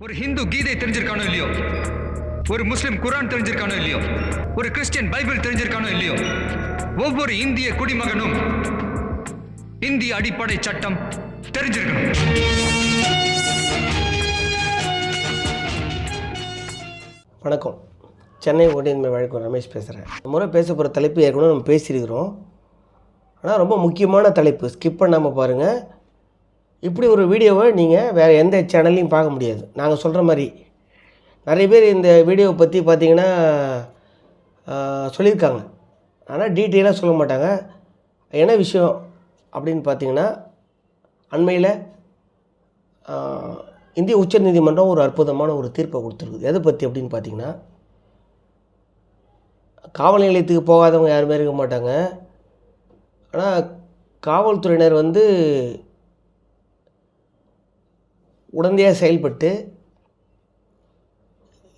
ஒரு ஹிந்து கீதை தெரிஞ்சிருக்கானோ இல்லையோ? ஒரு முஸ்லிம் குரான் தெரிஞ்சிருக்கானோ இல்லையோ? ஒரு கிறிஸ்டியன் பைபிள் தெரிஞ்சிருக்கானோ இல்லையோ? ஒவ்வொரு இந்திய குடிமகனும் இந்திய அடிப்படை சட்டம் தெரிஞ்சிருக்கணும். வணக்கம். சென்னை ஓடியன்மை வழக்கு ரமேஷ் பேசுகிறேன் இந்த முறை பேச போகிற தலைப்பு ஏற்கனவே நம்ம பேசியிருக்கிறோம். ஆனால் ரொம்ப முக்கியமான தலைப்பு. ஸ்கிப் பண்ணாமல் பாருங்கள் இப்படி ஒரு வீடியோவை நீங்கள் வேறு எந்த சேனல்லையும் பார்க்க முடியாது. நாங்கள் சொல்கிற மாதிரி. நிறைய பேர் இந்த வீடியோவை பற்றி பார்த்தீங்கன்னா சொல்லியிருக்காங்க. ஆனால் டீட்டெயிலாக சொல்ல மாட்டாங்க. என்ன விஷயம் அப்படின்னு பார்த்தீங்கன்னா அண்மையில் இந்திய உச்சநீதிமன்றம் ஒரு அற்புதமான ஒரு தீர்ப்பை கொடுத்துருக்குது. எதை பற்றி அப்படின்னு பார்த்தீங்கன்னா காவல் நிலையத்துக்கு போகாதவங்க யாருமே இருக்க மாட்டாங்க. ஆனால் காவல்துறையினர் வந்து உடந்தையாக செயல்பட்டு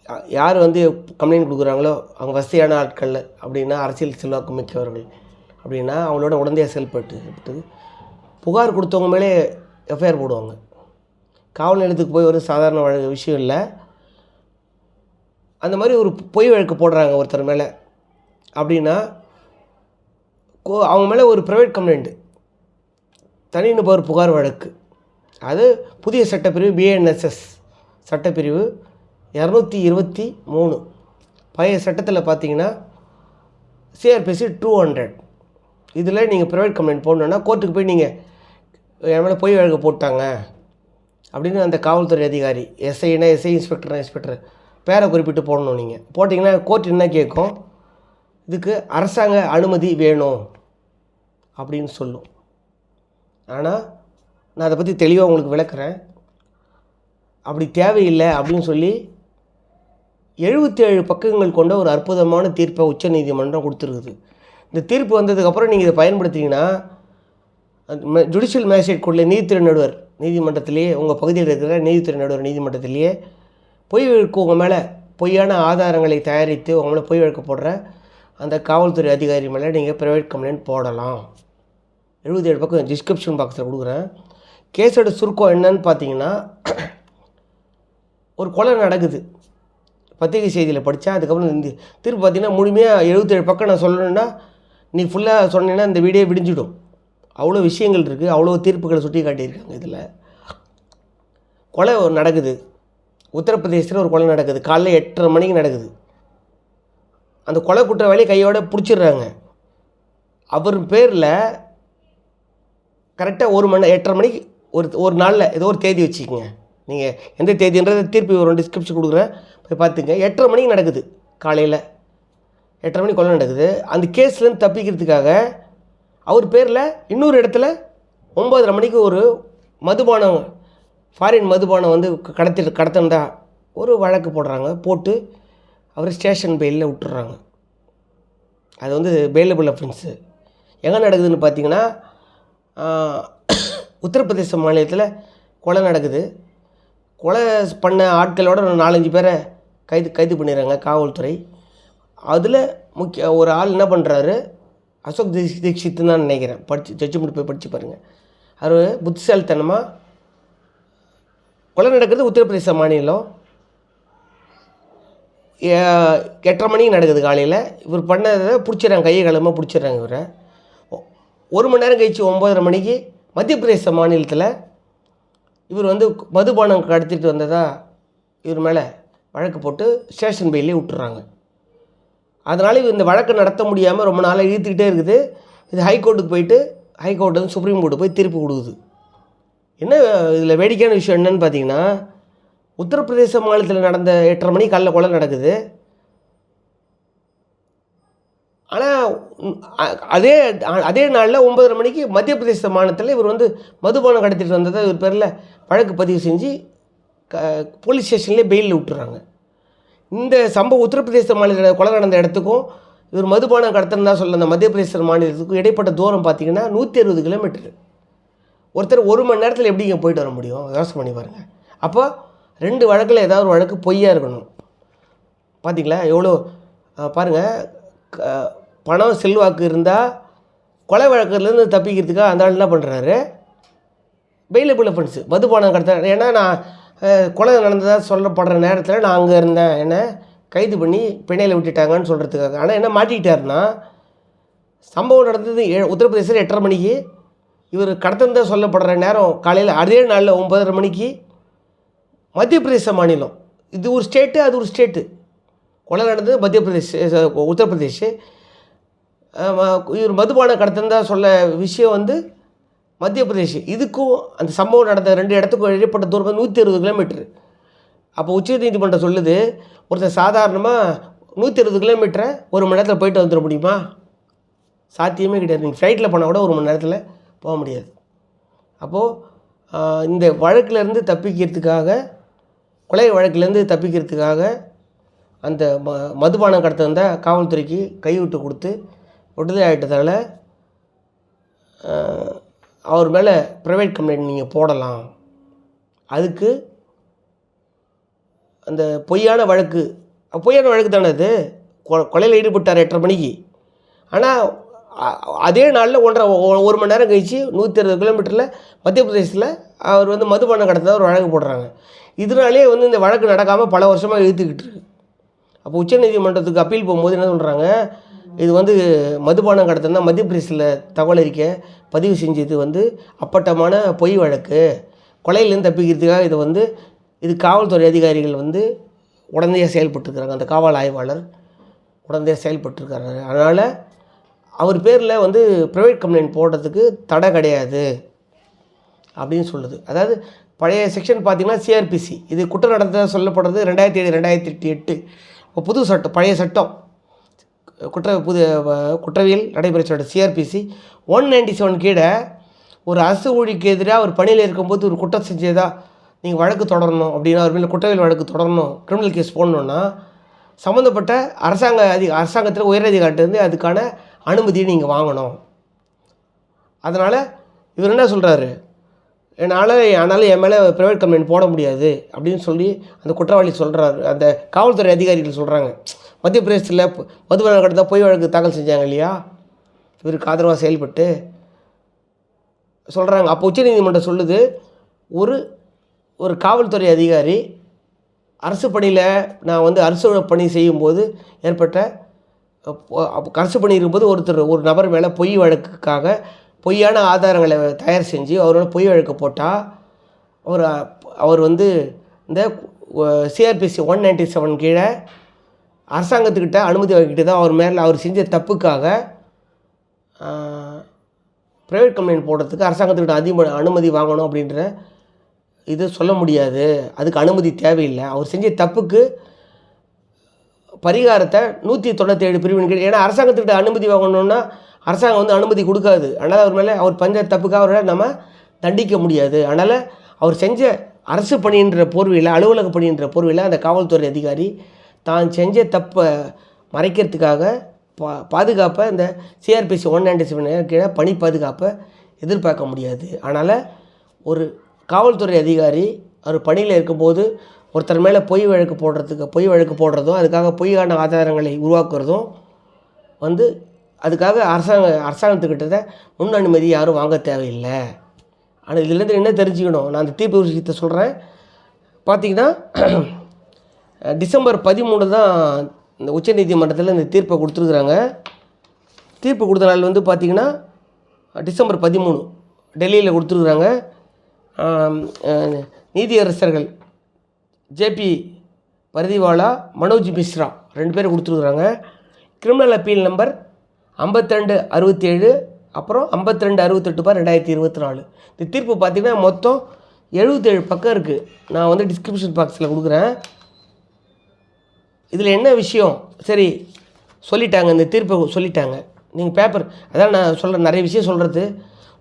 யா- யார் வந்து கம்ப்ளைண்ட் கொடுக்குறாங்களோ அவங்க வசதியான ஆட்கள் அப்படின்னா அரசியல் செல்வாக்கு மிக்கவர்கள். அப்படின்னா அவங்களோட உடந்தையாக செயல்பட்டு செயல்பட்டு புகார் கொடுத்தவங்க மேலே எஃப்ஐஆர் போடுவாங்க. காவல் நிலையத்துக்கு போய் ஒரு சாதாரண வழக்கு விஷயம் இல்லை. அந்த மாதிரி ஒரு பொய் வழக்கு போடுறாங்க ஒருத்தர் மேலே. அப்படின்னா கோ- அவங்க மேலே ஒரு ப்ரைவேட் கம்ப்ளைண்ட்டு தனிநபர் புகார் வழக்கு. அது புதிய சட்டப்பிரிவு பிஎன்எஸ்எஸ் சட்டப்பிரிவு இரநூத்தி இருபத்தி மூணு. பழைய சட்டத்தில் பார்த்தீங்கன்னா சிஆர்பிசி டூ ஹண்ட்ரட் இதில் நீங்கள் ப்ரைவேட் கம்ப்ளைண்ட் போடணுன்னா கோர்ட்டுக்கு போய் நீங்கள் என் மேலே பொய் வழக்கு போட்டாங்க அப்படின்னு அந்த காவல்துறை அதிகாரி எஸ்ஐனா எஸ்ஐ இன்ஸ்பெக்டர் இன்ஸ்பெக்டர் பேரை குறிப்பிட்டு போடணும் நீங்கள் போட்டிங்கன்னா கோர்ட் என்ன கேட்கும்? இதுக்கு அரசாங்க அனுமதி வேணும் அப்படின்னு சொல்லும். ஆனால் நான் அதை பற்றி தெளிவாக உங்களுக்கு விளக்குறேன். அப்படி தேவையில்லை அப்படின்னு சொல்லி எழுபத்தி ஏழு பக்கங்கள் கொண்ட ஒரு அற்புதமான தீர்ப்பை உச்சநீதிமன்றம் கொடுத்துருக்குது. இந்த தீர்ப்பு வந்ததுக்கப்புறம் நீங்கள் இதை பயன்படுத்திங்கன்னா ஜுடிஷியல் மேஜிஸ்ட்ரேட் கோர்ட்டில் நீதித்துறை நடுவர் நீதிமன்றத்திலேயே உங்கள் பகுதியில் இருக்கிற நீதித்துறை நடுவர் நீதிமன்றத்திலேயே பொய் வழக்கு உங்கள் மேலே பொய்யான ஆதாரங்களை தயாரித்து உங்கள் மேலே பொய் வழக்கு போடுற அந்த காவல்துறை அதிகாரி மேலே நீங்கள் ப்ரைவேட் கம்ப்ளைண்ட் போடலாம். எழுபத்தி ஏழு பக்கம் டிஸ்கிரிப்ஷன் பாக்ஸில் கொடுக்குறேன். கேஸோட சுருக்கம் என்னன்னு பார்த்தீங்கன்னா ஒரு கொலை நடக்குது. பத்திரிகை செய்தியில் படித்தேன் அதுக்கப்புறம் இந்த திருப்பி பார்த்தீங்கன்னா முழுமையாக எழுபத்தேழு பக்கம் நான் சொல்லணுன்னா நீ ஃபுல்லாக சொன்னீங்கன்னா இந்த வீடியோ விடிஞ்சிடும். அவ்வளோ விஷயங்கள் இருக்குது அவ்வளோ தீர்ப்புகளை சுட்டி காட்டியிருக்காங்க இதில். கொலை நடக்குது. உத்தரப்பிரதேசத்தில் ஒரு கொலை நடக்குது. காலைல எட்டரை மணிக்கு நடக்குது. அந்த கொலை குற்றவாளி கையோட பிடிச்சிடுறாங்க. அவர் பேரில் கரெக்டாக ஒரு மணி எட்டரை மணிக்கு ஒரு ஒரு நாளில் ஏதோ ஒரு தேதி வச்சுக்கோங்க. நீங்கள் எந்த தேதின்றதை தீர்ப்பு வரும் டிஸ்கிரிப்ஷன் கொடுக்குறேன். போய் பார்த்துங்க. எட்டரை மணிக்கு நடக்குது காலையில். எட்டரை மணிக்கு கொலை நடக்குது. அந்த கேஸ்லேருந்து தப்பிக்கிறதுக்காக அவர் பேரில் இன்னொரு இடத்துல ஒம்பதரை மணிக்கு ஒரு மதுபானம் ஃபாரின் மதுபானம் வந்து கடத்திட்டு கடத்தினதா ஒரு வழக்கு போடுறாங்க. போட்டு அவர் ஸ்டேஷன் பெயிலில் விட்டுறாங்க. அது வந்து பெயிலபிள் அஃபென்ஸு எங்கே நடக்குதுன்னு பார்த்தீங்கன்னா உத்தரப்பிரதேச மாநிலத்தில் கொலை நடக்குது. கொலை பண்ண ஆட்களோட ஒரு நாலஞ்சு பேரை கைது கைது பண்ணிடுறாங்க காவல்துறை. அதில் முக்கிய ஒரு ஆள் என்ன பண்ணுறாரு அசோக் தீக் தீக்ஷித்துன்னு தான் நினைக்கிறேன். படித்து ஜட்ஜ்மெண்ட் போய் படித்து பாருங்கள் அவர் புத்திசாலித்தனமாக கொலை நடக்கிறது உத்தரப்பிரதேச மாநிலம். ஏ- எட்டரை மணிக்கு நடக்குது காலையில். இவர் பண்ணதை பிடிச்சிடுறாங்க கையை கிளம்ப பிடிச்சிடுறாங்க இவரை. ஒரு மணி நேரம் கழிச்சு ஒம்பதரை மணிக்கு மத்திய பிரதேச மாநிலத்தில் இவர் வந்து மதுபானம் கடத்திட்டு வந்ததாக இவர் மேலே வழக்கு போட்டு ஸ்டேஷன் பெயிலே விட்டுறாங்க. அதனால் இவர் இந்த வழக்கு நடத்த முடியாமல் ரொம்ப நாளாக இழுத்துக்கிட்டே இருக்குது. இது ஹைகோர்ட்டுக்கு போயிட்டு ஹைகோர்ட்டு வந்து சுப்ரீம் கோர்ட்டு போய் தீர்ப்பு கொடுக்குது. என்ன இதில் வேடிக்கையான விஷயம் என்னன்னு பார்த்தீங்கன்னா உத்தரப்பிரதேச மாநிலத்தில் நடந்த எட்டரை மணி காலைல கொலை நடக்குது. ஆனால் அதே அதே நாளில் ஒன்பதரை மணிக்கு மத்திய பிரதேச மாநிலத்தில் இவர் வந்து மதுபானம் கடத்திட்டு வந்ததை இவர் பேரில் வழக்கு பதிவு செஞ்சு க போலீஸ் ஸ்டேஷன்லேயே பெயிலில் விட்டுறாங்க. இந்த சம்பவம் உத்தரப்பிரதேச மாநில கொலை நடந்த இடத்துக்கும் இவர் மதுபானம் கடத்தினா சொல்ல அந்த மத்திய பிரதேச மாநிலத்துக்கும் இடைப்பட்ட தூரம் பார்த்தீங்கன்னா நூற்றி அறுபது கிலோமீட்டர். ஒருத்தர் ஒரு மணி நேரத்தில் எப்படிங்க போயிட்டு வர முடியும்? யோசனை பண்ணி பாருங்கள் அப்போ ரெண்டு வழக்கில் ஏதாவது ஒரு வழக்கு பொய்யாக இருக்கணும். பார்த்தீங்களா எவ்வளோ பாருங்கள் பணம் செல்வாக்கு இருந்தால் கொலை வழக்குலேருந்து தப்பிக்கிறதுக்காக அந்த ஆள் என்ன பண்ணுறாரு பெயிலபிள் அஃபென்ஸு மதுபானம் கடத்த. ஏன்னா நான் கொலை நடந்ததாக சொல்லப்படுற நேரத்தில் நான் அங்கே இருந்தேன். என்ன கைது பண்ணி பிணையில் விட்டுட்டாங்கன்னு சொல்கிறதுக்காக ஆனால் என்ன மாட்டிக்கிட்டாருன்னா சம்பவம் நடந்தது ஏ உத்தரப்பிரதேசத்தில் எட்டரை மணிக்கு. இவர் கடத்தந்தா சொல்லப்படுற நேரம் காலையில் அதே நாளில் ஒம்பதரை மணிக்கு. மத்திய பிரதேச மாநிலம். இது ஒரு ஸ்டேட்டு அது ஒரு ஸ்டேட்டு கொலை நடந்தது மத்திய பிரதேஷ் உத்தரப்பிரதேஷ் இவர் மதுபான கடத்திருந்தா சொல்ல விஷயம் வந்து மத்திய பிரதேஷ். இதுக்கும் அந்த சம்பவம் நடந்த ரெண்டு இடத்துக்கும் இடைப்பட்ட தூரம் வந்து நூற்றி அறுபது கிலோமீட்டரு. அப்போ உச்சநீதிமன்றம் சொல்லுது ஒருத்தர் சாதாரணமாக நூற்றி அறுபது கிலோமீட்டரை ஒரு மணி நேரத்தில் போயிட்டு வந்துட முடியுமா? சாத்தியமே கிடையாது. நீங்கள் ஃப்ளைட்டில் போனால் கூட ஒரு மணி நேரத்தில் போக முடியாது. அப்போது இந்த வழக்கிலேருந்து தப்பிக்கிறதுக்காக கொலை வழக்கிலேருந்து தப்பிக்கிறதுக்காக அந்த ம மதுபானம் கடத்திருந்த காவல்துறைக்கு கைவிட்டு கொடுத்து விடுதலை ஆகிட்டதால அவர் மேலே ப்ரைவேட் கம்ப்ளைண்ட் நீங்கள் போடலாம். அதுக்கு அந்த பொய்யான வழக்கு பொய்யான வழக்கு தானே அது? கொ- கொலையில் ஈடுபட்டார் எட்டரை மணிக்கு. ஆனால் அதே நாளில் ஒன்றரை ஒரு மணி நேரம் கழித்து நூற்றி அறுபது கிலோமீட்டரில் மத்திய பிரதேசத்தில் அவர் வந்து மதுபானம் கடத்ததா ஒரு வழக்கு போடுறாங்க. இதனாலே வந்து இந்த வழக்கு நடக்காமல் பல வருஷமாக இழுத்துக்கிட்டு இருக்கு. அப்போ உச்சநீதிமன்றத்துக்கு அப்பீல் போகும்போது என்ன சொல்கிறாங்க இது வந்து மதுபானம் கடத்தினா மத்திய பிரதேசில் தகவல் அறிக்கை பதிவு செஞ்சது வந்து அப்பட்டமான பொய் வழக்கு. கொலையிலேருந்து தப்பிக்கிறதுக்காக இது வந்து இது காவல்துறை அதிகாரிகள் வந்து உடனடியாக செயல்பட்டுருக்கிறாங்க. அந்த காவல் ஆய்வாளர் உடனடியாக செயல்பட்டுருக்காரு அதனால் அவர் பேரில் வந்து ப்ரைவேட் கம்ப்ளைண்ட் போடுறதுக்கு தடை கிடையாது அப்படின்னு சொல்லுது. அதாவது பழைய செக்ஷன் பார்த்திங்கன்னா சிஆர்பிசி இது குற்றம் நடந்த சொல்லப்படுறது ரெண்டாயிரத்தி ஏழு ரெண்டாயிரத்தி எட்டு எட்டு. இப்போ புது சட்டம் பழைய சட்டம். குற்ற புது குற்றவியல் நடைமுறை சிஆர்பிசி ஒன் நைன்டி செவன் கீழே ஒரு அரசு ஊழிக்கு எதிராக ஒரு பணியில் இருக்கும்போது ஒரு குற்றம் செஞ்சதா நீங்கள் வழக்கு தொடரணும் அப்படின்னா அவர் மேலே குற்றவியல் வழக்கு தொடரணும் கிரிமினல் கேஸ் போடணுன்னா சம்மந்தப்பட்ட அரசாங்க அதி அரசாங்கத்தில் உயரதிகாரிட்டேருந்து அதுக்கான அனுமதியை நீங்கள் வாங்கணும். அதனால் இவர் என்ன சொல்கிறாரு என்னால் அதனால் என் மேலே ப்ரைவேட் கம்ப்ளைண்ட் போட முடியாது அப்படின்னு சொல்லி அந்த குற்றவாளி சொல்கிறாரு அந்த காவல்துறை அதிகாரிகள் சொல்கிறாங்க மத்திய பிரதேசத்தில் மதுபான தான் பொய் வழக்கு தாக்கல் செஞ்சாங்க இல்லையா? இவருக்கு ஆதரவாக செயல்பட்டு. சொல்கிறாங்க அப்போ உச்சநீதிமன்றம் சொல்லுது ஒரு ஒரு காவல்துறை அதிகாரி அரசு பணியில் நான் வந்து அரசு பணி செய்யும்போது ஏற்பட்ட அரசு பணி இருக்கும்போது ஒருத்தர் ஒரு நபர் மேலே பொய் வழக்குக்காக பொய்யான ஆதாரங்களை தயார் செஞ்சு அவரோட பொய் வழக்கு போட்டால் அவர் அவர் வந்து இந்த சிஆர்பிசி ஒன் நைன்டி செவன் கீழே அரசாங்கத்துக்கிட்ட அனுமதி வாங்கிட்டு தான் அவர் மேலே அவர் செஞ்ச தப்புக்காக ப்ரைவேட் கம்ப்ளைண்ட் போடுறதுக்கு அரசாங்கத்துக்கிட்ட அதிக அனுமதி வாங்கணும் அப்படின்ற இது சொல்ல முடியாது. அதுக்கு அனுமதி தேவையில்லை. அவர் செஞ்ச தப்புக்கு பரிகாரத்தை நூற்றி தொண்ணூற்றி ஏழு பிரிவின் கீழ் ஏன்னா அரசாங்கத்துக்கிட்ட அனுமதி வாங்கணுன்னா அரசாங்கம் வந்து அனுமதி கொடுக்காது. அதனால் அவர் மேலே அவர் பஞ்ச தப்புக்காக அவரை நம்ம தண்டிக்க முடியாது. அதனால் அவர் செஞ்ச அரசு பணின்ற போர்வையில் அலுவலக பணின்ற போர்வையில் அந்த காவல்துறை அதிகாரி தான் செஞ்ச தப்பை மறைக்கிறதுக்காக பா பாதுகாப்பை இந்த சிஆர்பிசி ஒன் நைன்டி செவன் கீழே பணி பாதுகாப்பை எதிர்பார்க்க முடியாது. அதனால் ஒரு காவல்துறை அதிகாரி அவர் பணியில் இருக்கும்போது ஒருத்தர் மேலே பொய் வழக்கு போடுறதுக்கு பொய் வழக்கு போடுறதும் அதுக்காக பொய்யான ஆதாரங்களை உருவாக்குறதும் வந்து அதுக்காக அரசாங்க அரசாங்கத்துக்கிட்ட முன் அனுமதி யாரும் வாங்க தேவையில்லை. ஆனால் இதுலேருந்து என்ன தெரிஞ்சுக்கணும்? நான் அந்த தீர்ப்பு விஷயத்தை சொல்கிறேன் பார்த்திங்கன்னா டிசம்பர் பதிமூணு தான் இந்த உச்சநீதிமன்றத்தில் இந்த தீர்ப்பை கொடுத்துருக்குறாங்க. தீர்ப்பு கொடுத்த நாள் வந்து பார்த்திங்கன்னா டிசம்பர் பதிமூணு டெல்லியில் கொடுத்துருக்குறாங்க. நீதியரசர்கள் ஜேபி பரிதிவாலா மனோஜ் மிஸ்ரா ரெண்டு பேரும் கொடுத்துருக்குறாங்க. கிரிமினல் அப்பீல் நம்பர் ஐம்பத்திரெண்டு அறுபத்தி ஏழு அப்புறம் ஐம்பத்திரெண்டு அறுபத்தெட்டு பார் ரெண்டாயிரத்தி இருபத்தி நாலு இந்த தீர்ப்பு பார்த்திங்கன்னா மொத்தம் எழுபத்தேழு பக்கம் இருக்குது நான் வந்து டிஸ்கிரிப்ஷன் பாக்ஸில் கொடுக்குறேன். இதில் என்ன விஷயம்? சரி சொல்லிட்டாங்க இந்த தீர்ப்பை சொல்லிட்டாங்க. நீங்கள் பேப்பர் அதான் நான் சொல்கிற நிறைய விஷயம் சொல்கிறது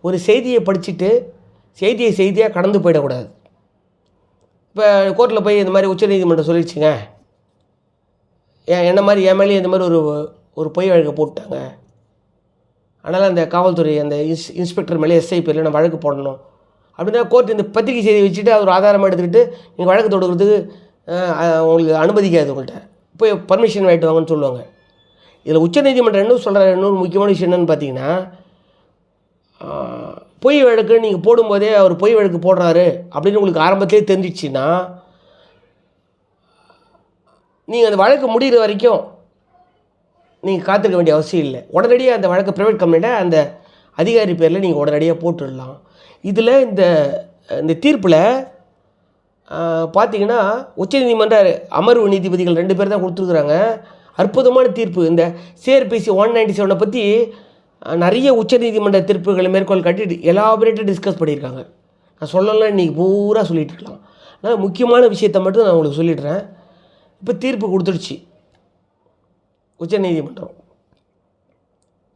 ஒரு செய்தியை படிச்சுட்டு செய்தியை செய்தியாக கடந்து போயிடக்கூடாது. இப்போ கோர்ட்டில் போய் இந்த மாதிரி உச்சநீதிமன்றம் சொல்லிடுச்சுங்க. ஏன் என்ன மாதிரி என் மேலேயும் இந்த மாதிரி ஒரு ஒரு பொய் வழக்கை போட்டாங்க அதனால் அந்த காவல்துறை அந்த இன்ஸ் இன்ஸ்பெக்டர் மேலே எஸ்ஐ பேரில் நான் வழக்கு போடணும். அப்படின்னா கோர்ட் இந்த பத்திரிகை செய்தி வச்சுட்டு அது ஒரு ஆதாரமாக எடுத்துக்கிட்டு நீங்கள் வழக்கு தொடுக்கிறதுக்கு உங்களுக்கு அனுமதிக்காது உங்கள்கிட்ட போய் பர்மிஷன் வாங்கிட்டு வாங்கன்னு சொல்லுவாங்க. இதில் உச்சநீதிமன்றம் என்ன சொல்கிற இன்னொரு முக்கியமான விஷயம் என்னென்னு பார்த்தீங்கன்னா பொய் வழக்கு நீங்கள் போடும்போதே அவர் பொய் வழக்கு போடுறாரு அப்படின்னு உங்களுக்கு ஆரம்பத்திலே தெரிஞ்சிச்சுன்னா நீங்கள் அந்த வழக்கு முடிகிற வரைக்கும் நீங்கள் காத்திருக்க வேண்டிய அவசியம் இல்லை. உடனடியாக அந்த வழக்கு ப்ரைவேட் கம்பெனியில் அந்த அதிகாரி பேரில் நீங்கள் உடனடியாக போட்டுடலாம். இதில் இந்த இந்த தீர்ப்பில் பார்த்தீங்கன்னா உச்சநீதிமன்ற அமர்வு நீதிபதிகள் ரெண்டு பேர் தான் கொடுத்துருக்குறாங்க. அற்புதமான தீர்ப்பு. இந்த சிஆர்பிசி ஒன் நைன்டி செவனை பற்றி நிறைய உச்சநீதிமன்ற தீர்ப்புகளை மேற்கோள் காட்டி எலாபரேட்டாக டிஸ்கஸ் பண்ணியிருக்காங்க. நான் சொல்லலாம் இன்றைக்கி பூரா சொல்லிகிட்டு இருக்கலாம். ஆனால் முக்கியமான விஷயத்தை மட்டும் நான் உங்களுக்கு சொல்லிடுறேன். இப்போ தீர்ப்பு கொடுத்துடுச்சு. உச்சநீதிமன்றம்.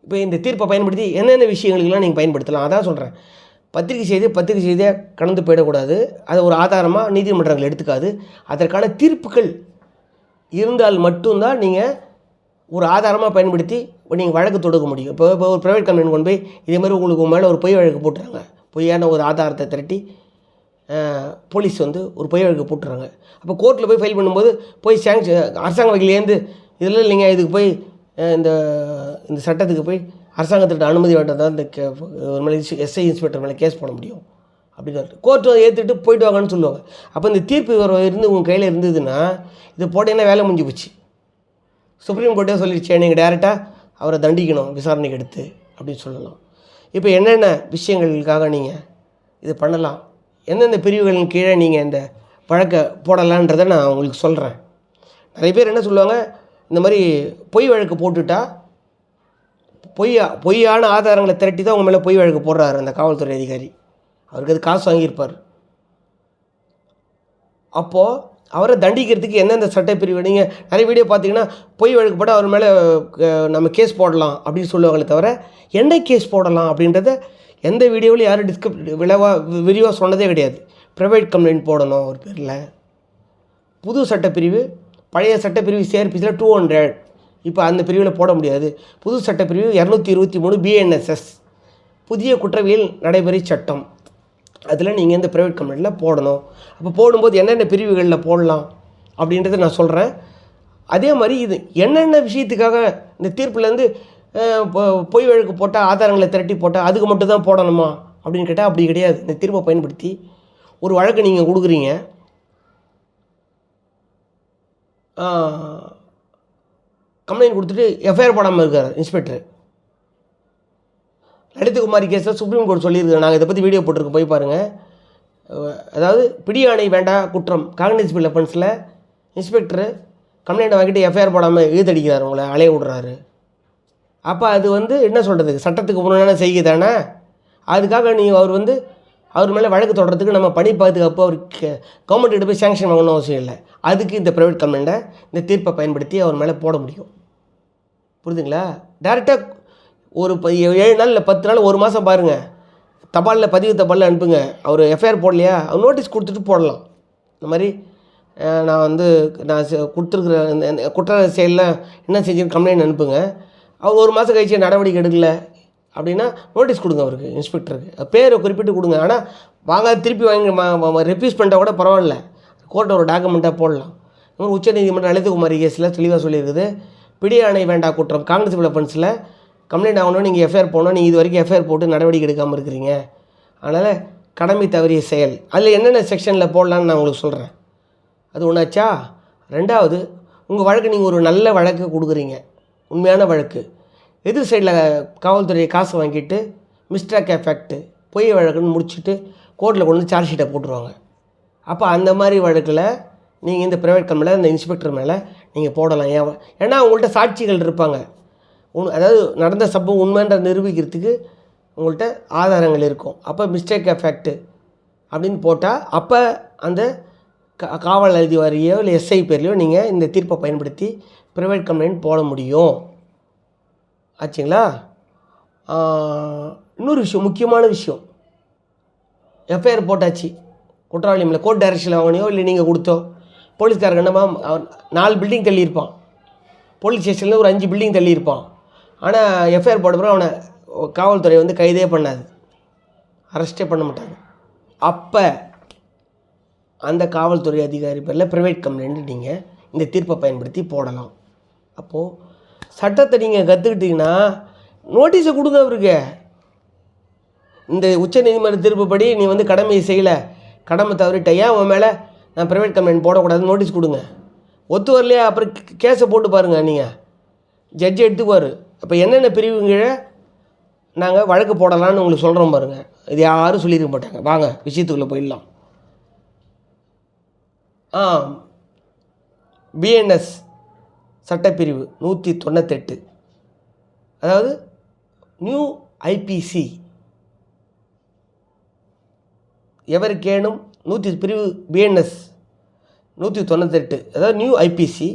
இப்போ இந்த தீர்ப்பை பயன்படுத்தி என்னென்ன விஷயங்களுக்கெல்லாம் நீங்கள் பயன்படுத்தலாம்? அதான் சொல்கிறேன் பத்திரிகை செய்தி பத்திரிகை செய்தியாக கடந்து போயிடக்கூடாது. அதை ஒரு ஆதாரமாக நீதிமன்றங்கள் எடுத்துக்காது. அதற்கான தீர்ப்புகள் இருந்தால் மட்டும்தான் நீங்கள் ஒரு ஆதாரமாக பயன்படுத்தி நீங்கள் வழக்கு தொடுக்க முடியும். இப்போ இப்போ ஒரு ப்ரைவேட் கம்பெனி கொண்டு போய் இதே மாதிரி உங்களுக்கு மேலே ஒரு பொய் வழக்கு போட்டுறாங்க. பொய்யான ஒரு ஆதாரத்தை திரட்டி போலீஸ் வந்து ஒரு பொய் வழக்கு போட்டுறாங்க. அப்போ கோர்ட்டில் போய் ஃபைல் பண்ணும்போது போய் சேங்ஷன் அரசாங்க வகையிலேருந்து இதெல்லாம் இல்லைங்க இதுக்கு போய் இந்த இந்த சட்டத்துக்கு போய் அரசாங்கத்திட்ட அனுமதி வேண்டாம் தான் இந்த கே- ஒரு மேலே எஸ்ஐ இன்ஸ்பெக்டர் மேலே கேஸ் போட முடியும். அப்படின்னு கோர்ட்டு ஏற்றுட்டு போயிட்டு வாங்கன்னு சொல்லுவாங்க. அப்போ இந்த தீர்ப்பு வர இருந்து உங்கள் கையில் இருந்ததுன்னா இது போட்டீங்கன்னா வேலை முடிஞ்சு போச்சு. சுப்ரீம் கோர்ட்டே சொல்லிடுச்சு நீங்கள் டேரெக்டாக அவரை தண்டிக்கணும் விசாரணைக்கு எடுத்து அப்படின்னு சொல்லலாம். இப்போ என்னென்ன விஷயங்களுக்காக நீங்கள் இது பண்ணலாம்? எந்தெந்த பிரிவுகளின் கீழே நீங்கள் இந்த வழக்கை போடலான்றதை நான் உங்களுக்கு சொல்கிறேன் நிறைய பேர் என்ன சொல்லுவாங்க இந்த மாதிரி பொய் வழக்கு போட்டுட்டா பொய்யா பொய்யான ஆதாரங்களை திரட்டி தான் உங்கள் மேலே பொய் வழக்கு போடுறாரு அந்த காவல்துறை அதிகாரி. அவருக்கு அது காசு வாங்கியிருப்பார். அப்போது அவரை தண்டிக்கிறதுக்கு எந்தெந்த சட்டப்பிரிவு நீங்கள் நிறைய வீடியோ பார்த்தீங்கன்னா பொய் வழக்கு போட அவர் மேலே நம்ம கேஸ் போடலாம் அப்படின்னு சொல்லுவாங்களே தவிர என்ன கேஸ் போடலாம் அப்படின்றத எந்த வீடியோவிலும் யாரும் டிஸ்கப் விளவாக விரிவாக சொன்னதே கிடையாது. ப்ரைவேட் கம்ப்ளைண்ட் போடணும் ஒரு பேரில். புது சட்டப்பிரிவு பழைய சட்டப்பிரிவு சிஆர்பிசியில் டூ ஹண்ட்ரட் இப்போ அந்த பிரிவில் போட முடியாது. புது சட்டப்பிரிவு இரநூத்தி இருபத்தி மூணு பிஎன்எஸ்எஸ் புதிய குற்றவியல் நடைமுறை சட்டம். அதில் நீங்கள் இந்த ப்ரைவேட் கம்பெனியில் போடணும். அப்போ போடும்போது என்னென்ன பிரிவுகளில் போடலாம் அப்படின்றத நான் சொல்கிறேன். அதே மாதிரி இது என்னென்ன விஷயத்துக்காக இந்த தீர்ப்புலேருந்து பொய் வழக்கு போட்டால் ஆதாரங்களை திரட்டி போட்டால் அதுக்கு மட்டும் தான் போடணுமா அப்படின்னு கேட்டால் அப்படி கிடையாது. இந்த தீர்ப்பை பயன்படுத்தி ஒரு வழக்கு நீங்கள் கொடுக்குறீங்க. கம்ப்ளைண்ட் கொடுத்துட்டு எஃப்ஐஆர் போடாமல் இருக்கார் இன்ஸ்பெக்டர். லலிதகுமாரி கேஸில் சுப்ரீம் கோர்ட் சொல்லியிருக்காங்க நாங்கள் இதை பற்றி வீடியோ போட்டிருக்கோம். போய் பாருங்கள் அதாவது பிடியாணை வேண்டாம் குற்றம். காக்னிசிபிள் வெப்பன்ஸில் இன்ஸ்பெக்டர் கம்ப்ளைண்ட் வாங்கிட்டு எஃப்ஐஆர் போடாமல் இழுத்தடிக்கிறார் உங்களை அலைய விடுறாரு. அப்போ அது வந்து என்ன சொல்கிறது சட்டத்துக்கு முன்னாடி செய்கை தானே? அதுக்காக நீங்கள் அவர் வந்து அவர் மேலே வழக்கு தொடர்றதுக்கு நம்ம பணி பாதுகாப்பு அவர் கவர்மெண்ட் போய் சேங்ஷன் வாங்கணும் அவசியம் இல்லை. அதுக்கு இந்த ப்ரைவேட் கம்பெனியை இந்த தீர்ப்பை பயன்படுத்தி அவர் மேலே போட முடியும். புரியுதுங்களா டேரெக்டாக ஒரு ப- ஏழு நாள் இல்லை பத்து நாள் ஒரு மாதம் பாருங்கள் தபாலில் பதிவு தபாலில் அனுப்புங்க. அவர் எஃப்ஐஆர் போடலையா? அவர் நோட்டீஸ் கொடுத்துட்டு போடலாம். இந்த மாதிரி நான் வந்து நான் செ- கொடுத்துருக்குற இந்த குற்ற செயலில் என்ன செஞ்சுன்னு கம்ப்ளைண்ட் அனுப்புங்க. அவங்க ஒரு மாதம் கழிச்சு நடவடிக்கை எடுக்கல. அப்படின்னா நோட்டீஸ் கொடுங்க அவருக்கு இன்ஸ்பெக்டருக்கு பேரை குறிப்பிட்டு கொடுங்க. ஆனால் வாங்க திருப்பி வாங்கி ரெஃப்யூஸ் பண்ணிட்டா கூட பரவாயில்ல. கோர்ட்டை ஒரு டாக்குமெண்ட்டாக போடலாம். இந்த மாதிரி உச்சநீதிமன்றம் கேஸில் தெளிவாக சொல்லியிருக்குது. பிடியாணை வேண்டாம் வேண்டா குற்றம். காங்கிரஸ் வெப்பன்ஸில் கம்ப்ளைண்ட் ஆகணும் நீங்கள் எஃப்ஐஆர் போகணும் நீங்கள் இது வரைக்கும் எஃப்ஐஆர் போட்டு நடவடிக்கை எடுக்காமல் இருக்கிறீங்க. அதனால் கடமை தவறிய செயல். அதில் என்னென்ன செக்ஷனில் போடலான்னு நான் உங்களுக்கு சொல்கிறேன் அது ஒன்றாச்சா ரெண்டாவது உங்கள் வழக்கு நீங்கள் ஒரு நல்ல வழக்கு கொடுக்குறீங்க. உண்மையான வழக்கு. எதிர் சைடில் காவல்துறை காசு வாங்கிட்டு மிஸ்டேக் எஃபெக்ட்டு பொய் வழக்குன்னு முடிச்சுட்டு கோர்ட்டில் கொண்டு வந்து சார்ஜ் ஷீட்டை போட்டுருவாங்க. அப்போ அந்த மாதிரி வழக்கில் நீங்கள் இந்த ப்ரைவேட் கம்பெனியில் இந்த இன்ஸ்பெக்டர் மேலே நீங்கள் போடலாம். ஏன் ஏன்னா அவங்கள்ட்ட சாட்சிகள் இருப்பாங்க. உன் அதாவது நடந்த சம்பவம் உண்மைன்ற நிரூபிக்கிறதுக்கு உங்கள்கிட்ட ஆதாரங்கள் இருக்கும். அப்போ மிஸ்டேக் எஃபெக்ட்டு அப்படின்னு போட்டால் அப்போ அந்த கா- காவல் அதிகாரியோ இல்லை எஸ்ஐ பேர்லையோ நீங்கள் இந்த தீர்ப்பை பயன்படுத்தி ப்ரைவேட் கம்ப்ளைண்ட் போட முடியும். ஆச்சுங்களா? இன்னொரு விஷயம் முக்கியமான விஷயம். எஃப்ஐஆர் போட்டாச்சு. குற்றவாளி மேலே கோர்ட் டைரக்ஷனில் வாங்கினியோ இல்லை நீங்கள் கொடுத்தோ? போலீஸ்காரங்க என்னமா அவன் நாலு பில்டிங் தள்ளியிருப்பான். போலீஸ் ஸ்டேஷனில் ஒரு அஞ்சு பில்டிங் தள்ளியிருப்பான். ஆனால் எஃப்ஐஆர் போட்ட பிறகு அவனை காவல்துறை வந்து கைதே பண்ணாது. அரெஸ்டே பண்ண மாட்டாங்க. அப்போ அந்த காவல்துறை அதிகாரி பேரில் ப்ரைவேட் கம்ப்ளைண்ட் நீங்கள் இந்த தீர்ப்பை பயன்படுத்தி போடலாம். அப்போது சட்டத்தை நீங்கள் கற்றுக்கிட்டீங்கன்னா நோட்டீஸை கொடுங்க அவருக்கு. இந்த உச்சநீதிமன்ற தீர்ப்புப்படி நீ வந்து கடமையை செய்யலை. கடமை தவறிட்ட ஏன் உன் மேலே நான் ப்ரைவேட் கம்ப்ளைண்ட் போடக்கூடாதுன்னு நோட்டீஸ் கொடுங்க. ஒத்து வரலையா? அப்புறம் கேஸை போட்டு பாருங்கள் நீங்கள் ஜட்ஜி எடுத்துக்குவார். அப்போ என்னென்ன பிரிவு நாங்கள் வழக்கு போடலான்னு உங்களுக்கு சொல்கிறோம் பாருங்கள் இது யாரும் சொல்லியிருக்க மாட்டாங்க. வாங்க விஷயத்துக்குள்ளே போயிடலாம். ஆ பிஎன்எஸ் சட்டப்பிரிவு நூற்றி தொண்ணூத்தெட்டு. அதாவது நியூ ஐபிசி எவருக்கேனும் நூற்றி பிரிவு பிஎன்எஸ் நூற்றி தொண்ணூத்தெட்டு. அதாவது நியூ ஐபிசி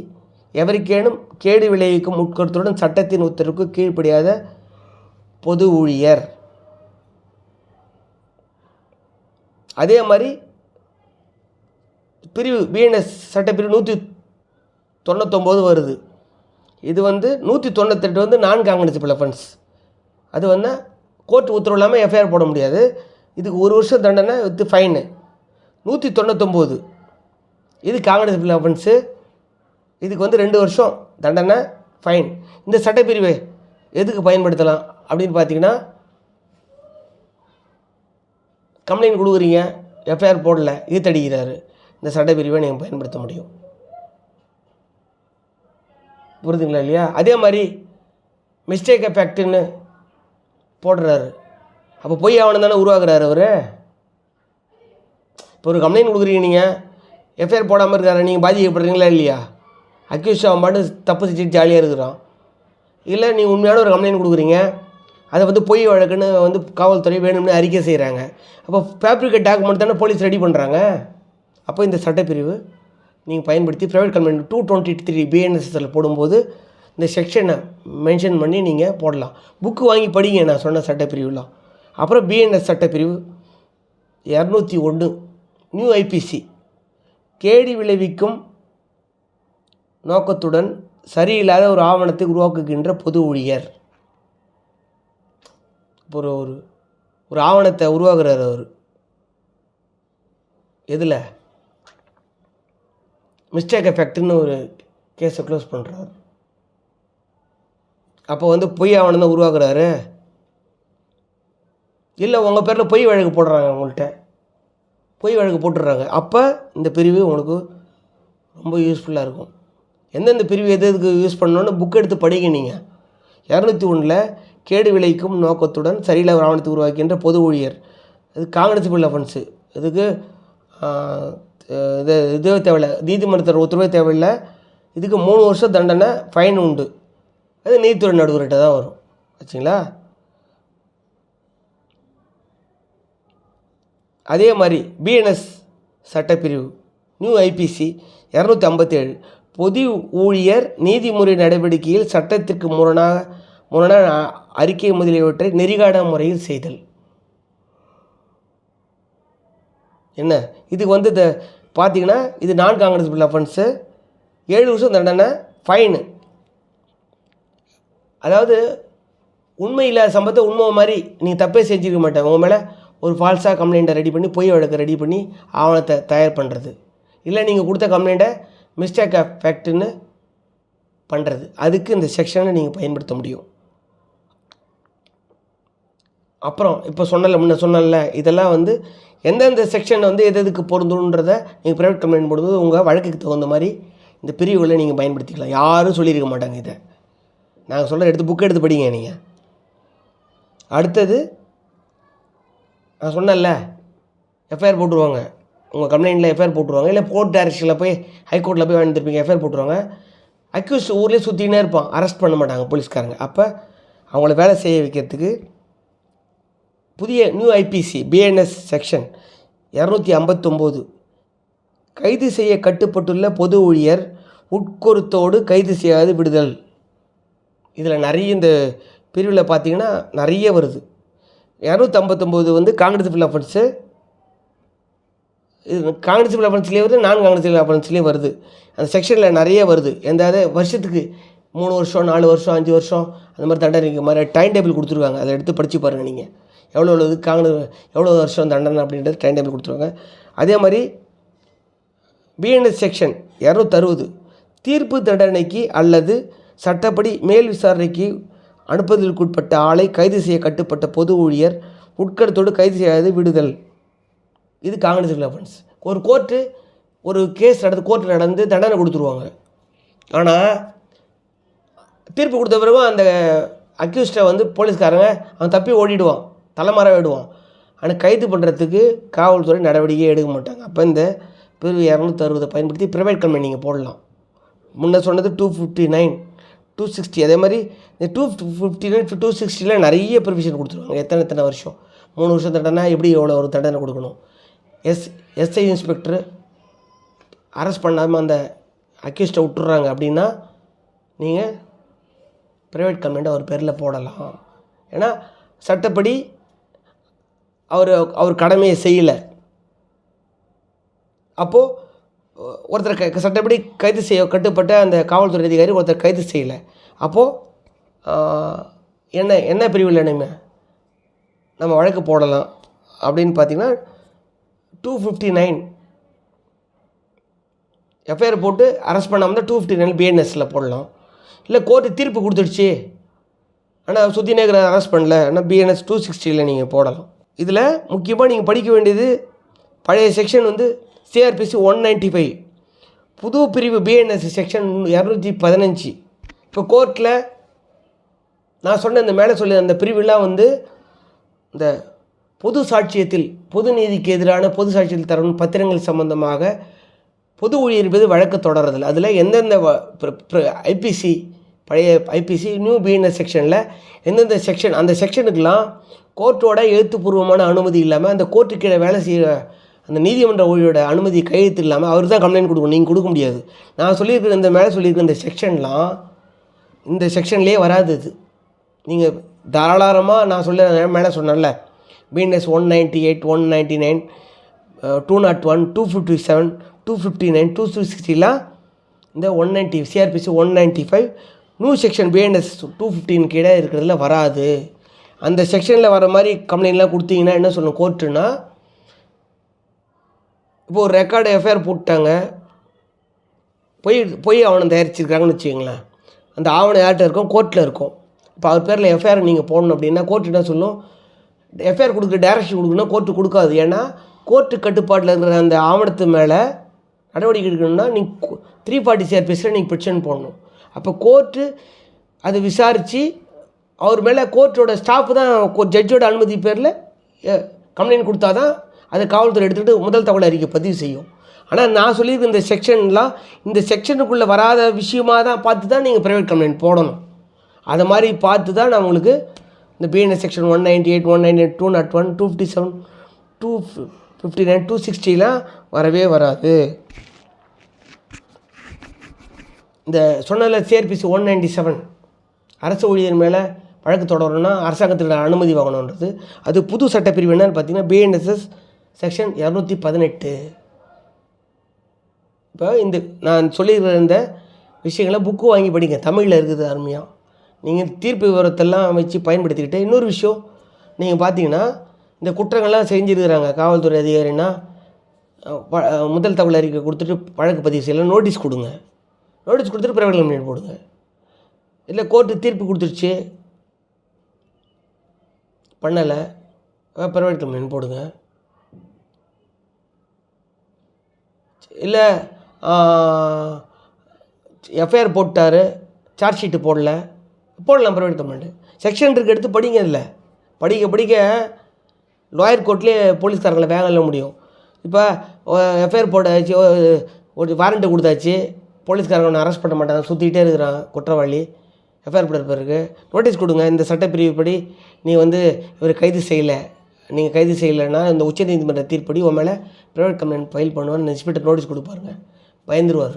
எவருக்கேனும் கேடு விளைவிக்கும் உட்கருத்துடன் சட்டத்தின் உத்தரவுக்கு கீழ்ப்படியாத பொது ஊழியர். அதே மாதிரி பிரிவு பிஎன்எஸ் சட்டப்பிரிவு நூற்றி தொண்ணூத்தொம்போது வருது. இது வந்து நூற்றி தொண்ணூத்தெட்டு வந்து நான் காங்கிரசிபிள் அஃபென்ஸ் அது வந்து கோர்ட் உத்தரவு இல்லாமல் எஃப்ஐஆர் போட முடியாது. இதுக்கு ஒரு வருஷம் தண்டனை வித்து ஃபைனு நூற்றி தொண்ணூத்தொம்போது இது காங்கிரஸ் அஃபென்ஸு இதுக்கு வந்து ரெண்டு வருஷம் தண்டனை ஃபைன் இந்த சட்டப்பிரிவை எதுக்கு பயன்படுத்தலாம் அப்படின்னு பார்த்தீங்கன்னா கம்ப்ளைண்ட் கொடுக்குறீங்க எஃப்ஐஆர் போடல ஈத்தடிக்கிறாரு இந்த சட்டப்பிரிவை நீங்கள் பயன்படுத்த முடியும். புரிதுங்களா இல்லையா? அதே மாதிரி மிஸ்டேக் எஃபெக்ட்டுன்னு போடுறாரு. அப்போ பொய் ஆவணம் தானே உருவாக்குறாரு அவர்? இப்போ ஒரு கம்ப்ளைண்ட் கொடுக்குறீங்க நீங்கள் எஃப்ஐஆர் போடாமல் இருக்காரு. நீங்கள் பாதிக்கப்படுறீங்களா இல்லையா? அக்யூஸ் அவன் பாட்டு தப்பு செஞ்சுட்டு ஜாலியாக இருக்கிறான். இல்லை நீங்கள் உண்மையான ஒரு கம்ப்ளைண்ட் கொடுக்குறீங்க. அதை வந்து பொய் வழக்குன்னு வந்து காவல்துறை வேணும்னு அறிக்கை செய்கிறாங்க அப்போ ஃபேப்ரிகேட் டாக்குமெண்ட் தானே போலீஸ் ரெடி பண்ணுறாங்க அப்போ இந்த சட்டப்பிரிவு நீங்கள் பயன்படுத்தி private company two twenty three பிஎன்எஸ்எஸ்ல போடும்போது இந்த செக்ஷனை மென்ஷன் பண்ணி நீங்கள் போடலாம். புக்கு வாங்கி படிங்க நான் சொன்ன சட்டப்பிரிவுலாம். அப்புறம் பிஎன்எஸ் சட்டப்பிரிவு இரநூத்தி ஒன்று நியூ ஐபிசி கேடி விளைவிக்கும் நோக்கத்துடன் சரியில்லாத ஒரு ஆவணத்தை உருவாக்குகின்ற பொது ஊழியர். ஒரு ஒரு ஒரு ஆவணத்தை உருவாக்குறாரு அவர். எதில்? மிஸ்டேக் எஃபெக்ட்னு ஒரு கேஸை க்ளோஸ் பண்ணுறாரு அப்போ வந்து பொய் ஆவணம் தான் உருவாக்குறாரு. இல்லை உங்கள் பேரில் பொய் வழக்கு போடுறாங்க உங்கள்கிட்ட பொய் வழக்கு போட்டுடுறாங்க. அப்போ இந்த பிரிவு உங்களுக்கு ரொம்ப யூஸ்ஃபுல்லாக இருக்கும். எந்தெந்த பிரிவு எது எதுக்கு யூஸ் பண்ணணும்னு புக் எடுத்து படிங்க நீங்கள் இரநூத்தி ஒன்றில் கேடு விளைக்கும் நோக்கத்துடன் சரியில்லை ஒரு ஆவணத்தை உருவாக்கின்ற பொது ஊழியர். இது காங்கிரசிபிள் அஃபென்ஸு இதுக்கு இது இது இதுவே தேவையில்லை. நீதிமன்றத்தில் உத்தரவே தேவையில்லை. இதுக்கு மூணு வருஷம் தண்டனை ஃபைன் உண்டு. அது நீதித்துறை நடுவர்கிட்ட தான் வரும். ஆச்சுங்களா? அதே மாதிரி பிஎன்எஸ் சட்டப்பிரிவு நியூ ஐபிசி இரநூத்தி ஐம்பத்தேழு. பொது ஊழியர் நீதிமுறை நடவடிக்கையில் சட்டத்திற்கு முரணாக முரணான அறிக்கை முதலியவற்றை நெறிகாட முறையில் செய்தல். என்ன? இதுக்கு வந்து இந்த பார்த்தீங்கன்னா இது நான் காங்கிரஸ் அஃபென்ஸு ஏழு வருஷம் தண்டனை ஃபைனு அதாவது உண்மை இல்லாத சம்பவத்தை உண்மை மாதிரி நீங்கள் தப்பே செஞ்சுருக்க மாட்டேன். உங்கள் மேலே ஒரு ஃபால்ஸாக கம்ப்ளைண்ட்டை ரெடி பண்ணி பொய் வழக்கை ரெடி பண்ணி ஆவணத்தை தயார் பண்ணுறது இல்லை நீங்கள் கொடுத்த கம்ப்ளைண்ட்டை மிஸ்டேக் ஆஃப் ஃபேக்ட்னு பண்ணுறது அதுக்கு இந்த செக்ஷனை நீங்கள் பயன்படுத்த முடியும். அப்புறம் இப்போ சொன்னல முன்ன சொன்னல இதெல்லாம் வந்து எந்தெந்த செக்ஷன் வந்து எது எதுக்கு பொருந்துன்றதை நீங்கள் ப்ரைவேட் கம்ப்ளைண்ட் போடும்போது உங்கள் வழக்குக்கு தகுந்த மாதிரி இந்த பிரிவுகளை நீங்கள் பயன்படுத்திக்கலாம். யாரும் சொல்லியிருக்க மாட்டாங்க இதை. நாங்கள் சொல்கிற எடுத்து புக் எடுத்து படிங்க நீங்கள் அடுத்தது நான் சொன்னேன்ல எஃப்ஐஆர் போட்டுருவாங்க. உங்கள் கம்ப்ளைண்ட்டில் எஃப்ஐஆர் போட்டுருவாங்க. இல்லை கோர்ட் டைரக்ஷனில் போய் ஹைகோர்ட்டில் போய் வாழ்ந்துருப்பீங்க எஃப்ஐஆர் போட்டுருவாங்க. அக்யூஸ் ஊர்லேயே சுற்றினே இருப்பான். அரெஸ்ட் பண்ண மாட்டாங்க போலீஸ்காரங்க. அப்போ அவங்கள வேலை செய்ய வைக்கிறதுக்கு புதிய நியூ ஐபிசி பிஎன்எஸ் செக்ஷன் இரநூத்தி ஐம்பத்தொம்போது. கைது செய்ய கட்டுப்பட்டுள்ள பொது ஊழியர் உட்கொருத்தோடு கைது செய்யாது விடுதல். இதில் நிறைய இந்த பிரிவில் பார்த்தீங்கன்னா நிறைய வருது. இரநூத்தம்பத்தொம்போது வந்து காங்கிரஸ் பில் இது காங்கிரஸ் பில் வருது நான் காங்கிரஸ் பில் வருது. அந்த செக்ஷனில் நிறைய வருது. எந்த வருஷத்துக்கு மூணு வருஷம் நாலு வருஷம் அஞ்சு வருஷம் அந்த மாதிரி தண்டனைக்கு மாதிரி டைம் டேபிள் கொடுத்துருக்காங்க. அதை எடுத்து படித்து பாருங்கள் நீங்கள் எவ்வளோ எவ்வளோ இது எவ்வளோ வருஷம் தண்டனை அப்படின்றது டைம் டேபிள் கொடுத்துருவாங்க. அதே மாதிரி பிஎன்எஸ் செக்ஷன் இரநூத்தறுபது தீர்ப்பு தண்டனைக்கு அல்லது சட்டப்படி மேல் விசாரணைக்கு அனுப்புவதற்குட்பட்ட ஆளை கைது செய்ய கட்டுப்பட்ட பொது ஊழியர் உட்கருத்தோடு கைது செய்யாது விடுதல். இது காங்கிரஸ் அஃபென்ஸ் ஒரு கோர்ட்டு ஒரு கேஸ் நடந்து கோர்ட்டு நடந்து தண்டனை கொடுத்துருவாங்க. ஆனால் தீர்ப்பு கொடுத்த பிறகு அந்த அக்யூஸ்டை வந்து போலீஸ்காரங்க அவன் தப்பி ஓடிடுவான். தலைமறை விடுவான் ஆனால் கைது பண்ணுறதுக்கு காவல்துறை நடவடிக்கை எடுக்க மாட்டாங்க. அப்போ இந்த பிரிவு இரநூத்தி அறுபதை பயன்படுத்தி ப்ரைவேட் கம்பெனி நீங்கள் போடலாம். முன்னே சொன்னது two fifty nine two sixty அதே மாதிரி இந்த டூ ஃபிஃப்டி நைன் டூ சிக்ஸ்டியில் நிறைய ப்ரொவிஷன் கொடுத்துருவாங்க எத்தனை எத்தனை வருஷம்? மூணு வருஷம் தண்டனை எப்படி எவ்வளோ ஒரு தண்டனை கொடுக்கணும்? எஸ் எஸ்ஐ இன்ஸ்பெக்டர் அரெஸ்ட் பண்ணாமல் அந்த அக்யூஸ்டை விட்டுறாங்க அப்படின்னா நீங்கள் ப்ரைவேட் கம்பெனி அவர் பேரில் போடலாம். ஏன்னா சட்டப்படி அவர் அவர் கடமையை செய்யலை. அப்போது ஒருத்தர் க சட்டப்படி கைது செய்ய கட்டுப்பட்ட அந்த காவல்துறை அதிகாரி ஒருத்தர் கைது செய்யலை. அப்போது என்ன என்ன பிரிவில் இனிமே? நம்ம வழக்கு போடலாம் அப்படின்னு பார்த்தீங்கன்னா டூ ஃபிஃப்டி நைன் எஃப்ஐஆர் போட்டு அரெஸ்ட் பண்ணாமல் தான் டூ ஃபிஃப்டி நைன் பிஎன்எஸில் போடலாம். இல்லை கோர்ட்டு தீர்ப்பு கொடுத்துடுச்சு. ஆனால் சுற்றி நேகரை அரெஸ்ட் பண்ணல ஆனால் பிஎன்எஸ் டூ சிக்ஸ்டியில் நீங்கள் போடலாம். இதில் முக்கியமாக நீங்கள் படிக்க வேண்டியது பழைய செக்ஷன் வந்து சிஆர்பிசி ஒன் நைன்ட்டி ஃபைவ் புது பிரிவு பிஎன்எஸ் செக்ஷன் இரநூத்தி பதினஞ்சு. இப்போ கோர்ட்டில் நான் சொன்ன இந்த மேலே சொல்லி அந்த பிரிவுலாம் வந்து இந்த பொது சாட்சியத்தில் பொது நீதிக்கு எதிரான பொது சாட்சியத்தில் தரணும் பத்திரங்கள் சம்பந்தமாக பொது ஊழியர் மீது வழக்கு தொடர்றதில்ல. அதில் எந்தெந்த ஐபிசி பழைய ஐபிசி நியூ பிஎன்எஸ் செக்ஷனில் எந்தெந்த செக்ஷன் அந்த செக்ஷனுக்கெலாம் கோர்ட்டோட எழுத்துப்பூர்வமான அனுமதி இல்லாமல் அந்த கோர்ட்டு கீழே வேலை செய்கிற அந்த நீதிமன்ற ஊழியோட அனுமதி கையெழுத்து இல்லாமல் அவர் தான் கம்ப்ளைண்ட் கொடுக்கணும். நீங்கள் கொடுக்க முடியாது. நான் சொல்லியிருக்கிற இந்த மேலே சொல்லியிருக்கிற இந்த செக்ஷன்லாம் இந்த செக்ஷன்லேயே வராது இது. நீங்கள் தாராளமாக நான் சொல்ல மேலே சொன்னேன்ல. BNS one ninety eight one ninety nine two nought one two fifty seven two fifty nine two சிக்ஸ்டிலாம் இந்த one ninety CrPC one ninety five new section BNS two fifteen கீழே இருக்கிறதுல வராது. அந்த செக்ஷனில் வர மாதிரி கம்ப்ளைண்ட்லாம் கொடுத்தீங்கன்னா என்ன சொல்லணும்? கோர்ட்டுனா இப்போ ஒரு ரெக்கார்டு எஃப்ஐஆர் போட்டாங்க பொய் பொய் ஆவணம் தயாரிச்சிருக்காங்கன்னு வச்சுக்கோங்களேன். அந்த ஆவணம் யார்கிட்ட இருக்கும் கோர்ட்டில் இருக்கும். இப்போ அவர் பேரில் எஃப்ஐஆர் நீங்கள் போடணும் அப்படின்னா கோர்ட்டு என்ன சொல்லும்? எஃப்ஐஆர் கொடுக்குற டேரக்ஷன் கொடுக்கணும் கோர்ட்டு கொடுக்காது. ஏன்னா கோர்ட்டு கட்டுப்பாட்டில் இருக்கிற அந்த ஆவணத்து மேலே நடவடிக்கை எடுக்கணும்னா நீங்கள் த்ரீ ஃபார்ட்டி சிஆர்பிஎஸில் நீங்கள் பிரச்சனை போடணும். அப்போ கோர்ட்டு அதை விசாரித்து அவர் மேலே கோர்ட்டோட ஸ்டாஃப் தான் ஜட்ஜோட அனுமதி பேரில் கம்ப்ளைண்ட் கொடுத்தா தான் அதை காவல்துறை எடுத்துகிட்டு முதல் தகவல் அறிக்கை பதிவு செய்யும். ஆனால் நான் சொல்லியிருக்க இந்த செக்ஷன்லாம் இந்த செக்ஷனுக்குள்ளே வராத விஷயமாக தான் பார்த்து தான் நீங்கள் ப்ரைவேட் கம்ப்ளைண்ட் போடணும். அதை மாதிரி பார்த்து தான் நான் உங்களுக்கு இந்த BNS section one ninety eight one ninety eight two nought one two fifty seven two fifty nine two சிக்ஸ்டிலாம் வரவே வராது. இந்த சொன்னதில் சிஆர்பிசி ஒன் நைன்டி செவன் அரசு ஊழியர் மேலே வழக்கு தொடரணும்னா அரசாங்கத்தில் அனுமதி வாங்கணுன்றது. அது புது சட்டப்பிரிவு என்னன்னு பார்த்தீங்கன்னா பிஎன்எஸ்எஸ் செக்ஷன் இரநூத்தி பதினெட்டு. இப்போ இந்த நான் சொல்லியிருக்கிற இந்த விஷயங்களை புக்கு வாங்கி படிங்க. தமிழில் இருக்குது அருமையாக நீங்கள் தீர்ப்பு விவரத்தெல்லாம் வச்சு பயன்படுத்திக்கிட்டு இன்னொரு விஷயம் நீங்கள் பார்த்தீங்கன்னா இந்த குற்றங்கள்லாம் செஞ்சுருக்கிறாங்க. காவல்துறை அதிகாரினா ப- முதல் தகவல் அறிக்கை கொடுத்துட்டு வழக்கு பதிவு செய்யலாம் நோட்டீஸ் கொடுங்க. நோட்டீஸ் கொடுத்துட்டு ப்ரைவேட் கம்ப்ளைண்ட் போடுங்க. இல்லை கோர்ட்டு தீர்ப்பு கொடுத்துருச்சு. பண்ணலை. ப்ரைவேட் கம்ப்ளைண்ட் போடுங்க. இல்லை எஃப்ஐஆர் போட்டார். சார்ஜ் ஷீட்டு போடல. போடலாம் ப்ரைவேட் கம்ப்ளைண்ட் செக்ஷன் இருக்கு எடுத்து படிங்க இல்லை படிக்க படிக்க லாயர் கோர்ட்லேயே போலீஸ்காரங்களை வேகம் இல்லை முடியும். இப்போ எஃப்ஐஆர் போட்டாச்சு ஒரு வாரண்ட்டு கொடுத்தாச்சு. போலீஸ்காரங்க ஒன்று அரெஸ்ட் பண்ண மாட்டாங்க சுற்றிக்கிட்டே இருக்கிறான் குற்றவாளி. எஃப்ஐஆர் போட்ட பிறகு நோட்டீஸ் கொடுங்க இந்த சட்டப்பிரிவுப்படி நீ வந்து இவர் கைது செய்யலை. நீங்கள் கைது செய்யலைன்னா இந்த உச்சநீதிமன்ற தீர்ப்படி உன் மேலே ப்ரைவேட் கம்ப்ளைண்ட் ஃபைல் பண்ணுவார் இன்ஸ்பெக்டர் நோட்டீஸ் கொடுப்பாருங்க. பயந்துருவார்.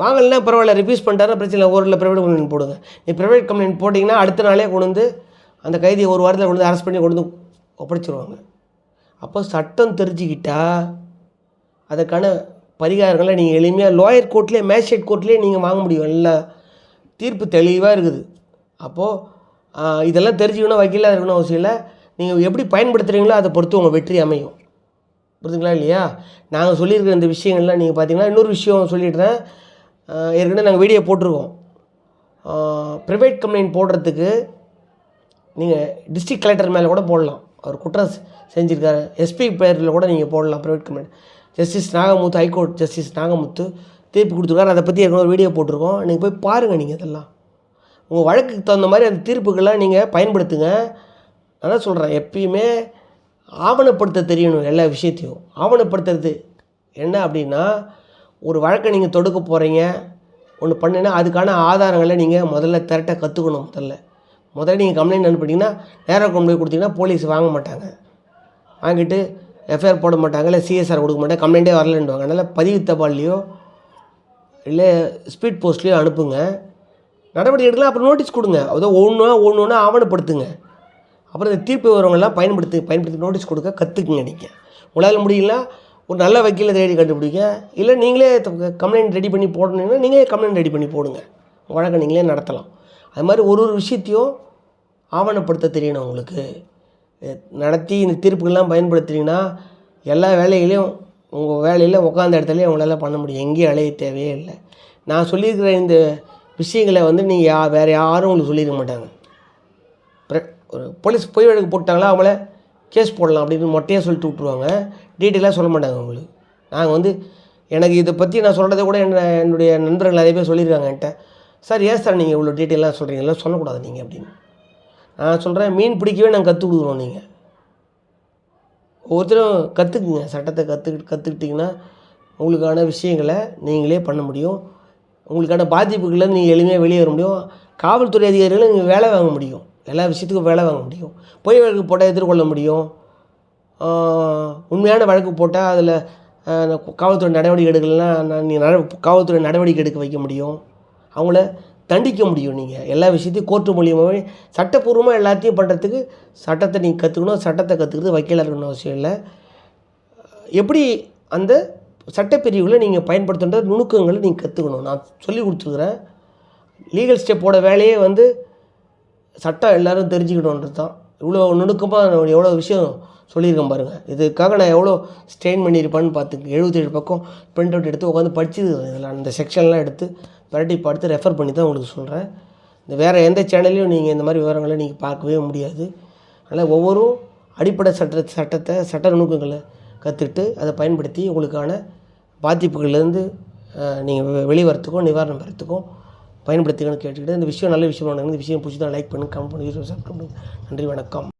வாங்கலைன்னா பரவாயில்ல ரிஃப்யூஸ் பண்ணிட்டாருன்னா பிரச்சனை இல்லை. ப்ரைவேட் கம்ப்ளைண்ட் போடுங்க. நீ ப்ரைவேட் கம்ப்ளைண்ட் போட்டிங்கன்னா அடுத்த நாளே கொண்டு வந்து அந்த கைதியை ஒரு வாரத்தில் கொண்டு வந்து அரெஸ்ட் பண்ணி கொண்டு வந்து ஒப்படைச்சிருவாங்க. அப்போ சட்டம் தெரிஞ்சுக்கிட்டால் அதுக்கான பரிகாரங்களை நீங்கள் எளிமையாக லோயர் கோர்ட்லேயே மேஜிஸ்ட்ரேட் கோர்ட்லேயே நீங்கள் வாங்க முடியும். எல்லா தீர்ப்பு தெளிவாக இருக்குது. அப்போது இதெல்லாம் தெரிஞ்சுக்கணும் வக்கீலாக இருக்கணும் அவசியம் இல்லை. நீங்கள் எப்படி பயன்படுத்துகிறீங்களோ அதை பொறுத்து உங்கள் வெற்றி அமையும். புரிஞ்சுங்களா இல்லையா? நாங்கள் சொல்லியிருக்கிற இந்த விஷயங்கள்லாம் நீங்கள் பார்த்தீங்கன்னா இன்னொரு விஷயம் சொல்லிடுறேன் ஏற்கனவே நாங்கள் வீடியோ போட்டிருக்கோம். ப்ரைவேட் கம்ப்ளைண்ட் போடுறதுக்கு நீங்கள் டிஸ்ட்ரிக்ட் கலெக்டர் மேலே கூட போடலாம். அவர் குற்றம் செஞ்சுருக்காரு. எஸ்பி பேரில் கூட நீங்கள் போடலாம் private complaint justice Nagamuthu high court justice Nagamuthu தீர்ப்பு கொடுத்துருக்காரு. அதை பற்றி ஏற்கனவே வீடியோ போட்டிருக்கோம். நீங்கள் போய் பாருங்கள் நீங்கள் இதெல்லாம். உங்கள் வழக்குக்கு தகுந்த மாதிரி அந்த தீர்ப்புகள்லாம் நீங்கள் பயன்படுத்துங்க. அதான் சொல்கிறேன் எப்பயுமே ஆவணப்படுத்த தெரியணும் எல்லா விஷயத்தையும். ஆவணப்படுத்துறது என்ன அப்படின்னா ஒரு வழக்கை நீங்கள் தொடுக்க போகிறீங்க ஒன்று பண்ணுன்னா அதுக்கான ஆதாரங்களை நீங்கள் முதல்ல திரட்ட கற்றுக்கணும் முதல்ல. முதல்ல நீங்கள் கம்ப்ளைண்ட் அனுப்பிட்டீங்கன்னா நேராக கொண்டு போய் கொடுத்தீங்கன்னா போலீஸ் வாங்க மாட்டாங்க. வாங்கிட்டு எஃப்ஐஆர் போட மாட்டாங்க. இல்லை சிஎஸ்ஆர் கொடுக்க மாட்டாங்க. கம்ப்ளைண்ட்டே வரலன்னுவாங்க. அதனால் பதிவு தபால்லையோ இல்லை ஸ்பீட் போஸ்ட்லேயோ அனுப்புங்க. நடவடிக்கை எடுக்கலாம் அப்புறம் நோட்டீஸ் கொடுங்க. அதோ ஒன்று ஒன்று ஒன்று ஆவணப்படுத்துங்க. அப்புறம் இந்த தீர்ப்பு விவரங்கள்லாம் பயன்படுத்து பயன்படுத்தி நோட்டீஸ் கொடுக்க கற்றுக்குங்க நீங்கள் உங்களால் முடியல ஒரு நல்ல வக்கீலை தேடி கண்டுபிடிங்க. இல்லை நீங்களே கம்ப்ளைண்ட் ரெடி பண்ணி போடணுன்னா நீங்களே கம்ப்ளைண்ட் ரெடி பண்ணி போடுங்க. வழக்கை நீங்களே நடத்தலாம். அது மாதிரி ஒரு ஒரு விஷயத்தையும் ஆவணப்படுத்த தெரியணும் உங்களுக்கு. நடத்தி இந்த தீர்ப்புகள்லாம் பயன்படுத்துகிறீங்கன்னா எல்லா வேலைகளையும் உங்கள் வேலையில் உட்காந்த இடத்துலயே உங்களால் பண்ண முடியும். எங்கேயும் அலைய தேவையே இல்லை. நான் சொல்லியிருக்கிற இந்த விஷயங்களை வந்து நீங்கள் யா வேறு யாரும் உங்களுக்கு சொல்லியிருக்க மாட்டாங்க. ஒரு போலீஸ் பொய் வழக்கு போட்டாங்களா அவங்கள கேஸ் போடலாம் அப்படின்னு மொட்டையாக சொல்லிட்டு விட்ருவாங்க டீட்டெயிலாக சொல்ல மாட்டாங்க உங்களுக்கு நாங்கள் வந்து எனக்கு இதை பற்றி நான் சொல்கிறத கூட என்ன என்னுடைய நண்பர்கள் நிறைய பேர் சொல்லியிருக்காங்க என்கிட்ட. சார் ஏன் சார் நீங்கள் இவ்வளோ டீட்டெயிலாக சொல்கிறீங்களா சொல்லக்கூடாது நீங்கள் அப்படின்னு. நான் சொல்கிறேன் மீன் பிடிக்கவே நாங்கள் கற்றுக் கொடுக்குறோம் நீங்கள் ஒவ்வொருத்தரும் கற்றுக்குங்க சட்டத்தை கற்றுக்கிட்டு கற்றுக்கிட்டிங்கன்னா உங்களுக்கான விஷயங்களை நீங்களே பண்ண முடியும். உங்களுக்கான பாதிப்புகளை நீங்கள் எளிமையாக வெளியே வர முடியும். காவல்துறை அதிகாரிகளை நீங்கள் வேலை வாங்க முடியும். எல்லா விஷயத்துக்கும் வேலை வாங்க முடியும். பொய் வழக்கு போட்டால் எதிர்கொள்ள முடியும். உண்மையான வழக்கு போட்டால் அதில் காவல்துறை நடவடிக்கை எடுக்கலாம் நான் நீ நட காவல்துறை நடவடிக்கை எடுக்க வைக்க முடியும். அவங்கள தண்டிக்க முடியும் நீங்கள் எல்லா விஷயத்தையும் கோர்ட்டு மூலியமாகவே சட்டப்பூர்வமாக எல்லாத்தையும் பண்ணுறதுக்கு சட்டத்தை நீங்கள் கற்றுக்கணும் சட்டத்தை கற்றுக்கிறது வக்கீலாக இருக்கணும் அவசியம் இல்லை. எப்படி அந்த சட்டப்பிரிவுகளை நீங்கள் பயன்படுத்துகிற நுணுக்கங்களை நீங்கள் கற்றுக்கணும் நான் சொல்லி கொடுத்துருக்குறேன். லீகல் ஸ்டெப்போட வேலையே வந்து சட்டம் எல்லாரும் தெரிஞ்சுக்கணுன்றது தான். இவ்வளோ நுணுக்கமாக எவ்வளோ விஷயம் சொல்லியிருக்கேன் பாருங்கள் இதுக்காக நான் எவ்வளோ ஸ்ட்ரெயின் பண்ணியிருப்பேன்னு பார்த்துங்க எழுபத்தேழு பக்கம் பிரிண்ட் அவுட் எடுத்து உட்காந்து படிச்சு இதில் அந்த செக்ஷன்லாம் எடுத்து விரட்டி பார்த்து ரெஃபர் பண்ணி தான் உங்களுக்கு சொல்கிறேன் இந்த வேறு எந்த சேனல்லையும் நீங்கள் இந்த மாதிரி விவரங்களை நீங்கள் பார்க்கவே முடியாது. அதனால் ஒவ்வொரு அடிப்படை சட்ட சட்டத்தை சட்ட நுணுக்கங்களை கற்றுக்கிட்டு அதை பயன்படுத்தி உங்களுக்கான பாதிப்புகள்லேருந்து நீங்கள் வெளிவரத்துக்கும் நிவாரணம் பெறத்துக்கும் பயன்படுத்திக்கணும்னு கேட்டுக்கிட்டு இந்த விஷயம் நல்ல விஷயம் இந்த விஷயம் பிடிச்சி தான் லைக் பண்ணுங்கள் கமெண்ட் பண்ணி சப்ஸ்கிரைப் பண்ணுங்கள் நன்றி வணக்கம்.